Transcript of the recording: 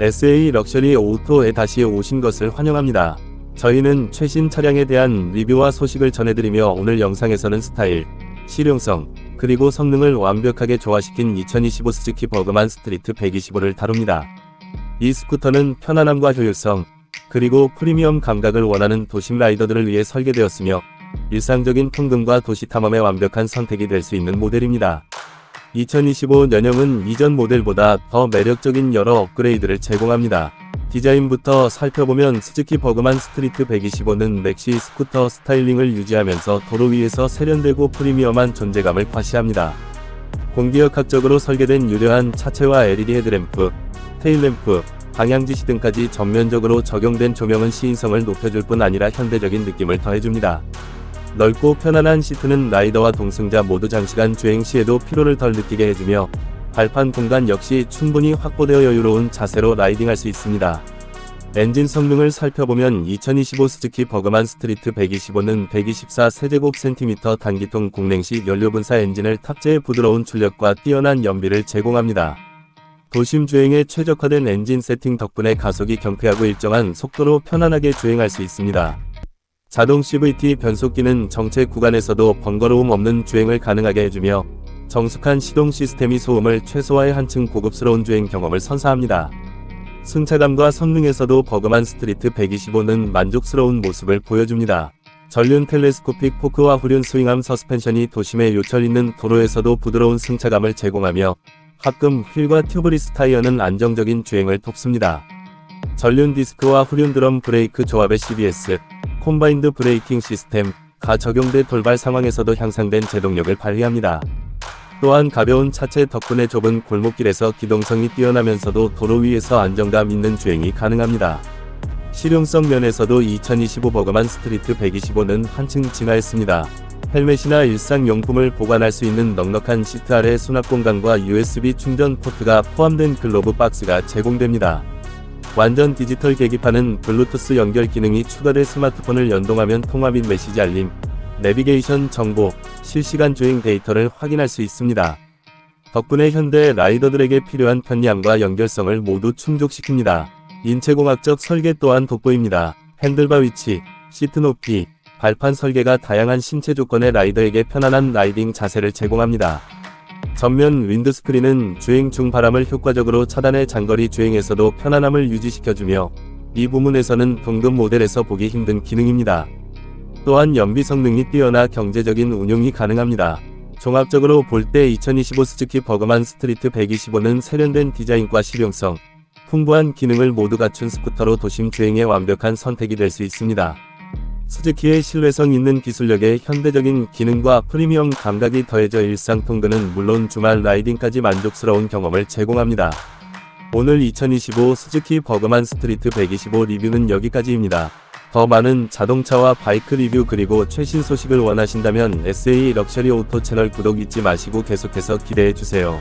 SA 럭셔리 오토에 다시 오신 것을 환영합니다. 저희는 최신 차량에 대한 리뷰와 소식을 전해드리며 오늘 영상에서는 스타일, 실용성, 그리고 성능을 완벽하게 조화시킨 2025 스즈키 버그만 스트리트 125를 다룹니다. 이 스쿠터는 편안함과 효율성, 그리고 프리미엄 감각을 원하는 도심 라이더들을 위해 설계되었으며 일상적인 통근과 도시 탐험의 완벽한 선택이 될 수 있는 모델입니다. 2025 년형은 이전 모델보다 더 매력적인 여러 업그레이드를 제공합니다. 디자인부터 살펴보면 스즈키 버그만 스트리트 125는 맥시 스쿠터 스타일링을 유지하면서 도로 위에서 세련되고 프리미엄한 존재감을 과시합니다. 공기역학적으로 설계된 유려한 차체와 LED 헤드램프, 테일램프, 방향지시 등까지 전면적으로 적용된 조명은 시인성을 높여줄 뿐 아니라 현대적인 느낌을 더해줍니다. 넓고 편안한 시트는 라이더와 동승자 모두 장시간 주행 시에도 피로를 덜 느끼게 해주며 발판 공간 역시 충분히 확보되어 여유로운 자세로 라이딩할 수 있습니다. 엔진 성능을 살펴보면 2025 스즈키 버그만 스트리트 125는 124 세제곱센티미터 단기통 공랭식 연료분사 엔진을 탑재해 부드러운 출력과 뛰어난 연비를 제공합니다. 도심 주행에 최적화된 엔진 세팅 덕분에 가속이 경쾌하고 일정한 속도로 편안하게 주행할 수 있습니다. 자동 CVT 변속기는 정체 구간에서도 번거로움 없는 주행을 가능하게 해주며 정숙한 시동 시스템이 소음을 최소화해 한층 고급스러운 주행 경험을 선사합니다. 승차감과 성능에서도 버그만 스트리트 125는 만족스러운 모습을 보여줍니다. 전륜 텔레스코픽 포크와 후륜 스윙암 서스펜션이 도심의 요철 있는 도로에서도 부드러운 승차감을 제공하며 합금 휠과 튜브리스 타이어는 안정적인 주행을 돕습니다. 전륜 디스크와 후륜 드럼 브레이크 조합의 CBS, 콤바인드 브레이킹 시스템가 적용돼 돌발 상황에서도 향상된 제동력을 발휘합니다. 또한 가벼운 차체 덕분에 좁은 골목길에서 기동성이 뛰어나면서도 도로 위에서 안정감 있는 주행이 가능합니다. 실용성 면에서도 2025 버거만 스트리트 125는 한층 진화했습니다. 헬멧이나 일상용품을 보관할 수 있는 넉넉한 시트 아래 수납 공간과 USB 충전 포트가 포함된 글로브 박스가 제공됩니다. 완전 디지털 계기판은 블루투스 연결 기능이 추가돼 스마트폰을 연동하면 통화 및 메시지 알림, 내비게이션 정보, 실시간 주행 데이터를 확인할 수 있습니다. 덕분에 현대 라이더들에게 필요한 편리함과 연결성을 모두 충족시킵니다. 인체공학적 설계 또한 돋보입니다. 핸들바 위치, 시트 높이, 발판 설계가 다양한 신체 조건의 라이더에게 편안한 라이딩 자세를 제공합니다. 전면 윈드스크린은 주행 중 바람을 효과적으로 차단해 장거리 주행에서도 편안함을 유지시켜주며 이 부문에서는 동급 모델에서 보기 힘든 기능입니다. 또한 연비 성능이 뛰어나 경제적인 운용이 가능합니다. 종합적으로 볼 때 2025 스즈키 버거만 스트리트 125는 세련된 디자인과 실용성, 풍부한 기능을 모두 갖춘 스쿠터로 도심 주행에 완벽한 선택이 될 수 있습니다. 스즈키의 신뢰성 있는 기술력에 현대적인 기능과 프리미엄 감각이 더해져 일상 통근은 물론 주말 라이딩까지 만족스러운 경험을 제공합니다. 오늘 2025 스즈키 버거만 스트리트 125 리뷰는 여기까지입니다. 더 많은 자동차와 바이크 리뷰 그리고 최신 소식을 원하신다면 SA 럭셔리 오토 채널 구독 잊지 마시고 계속해서 기대해 주세요.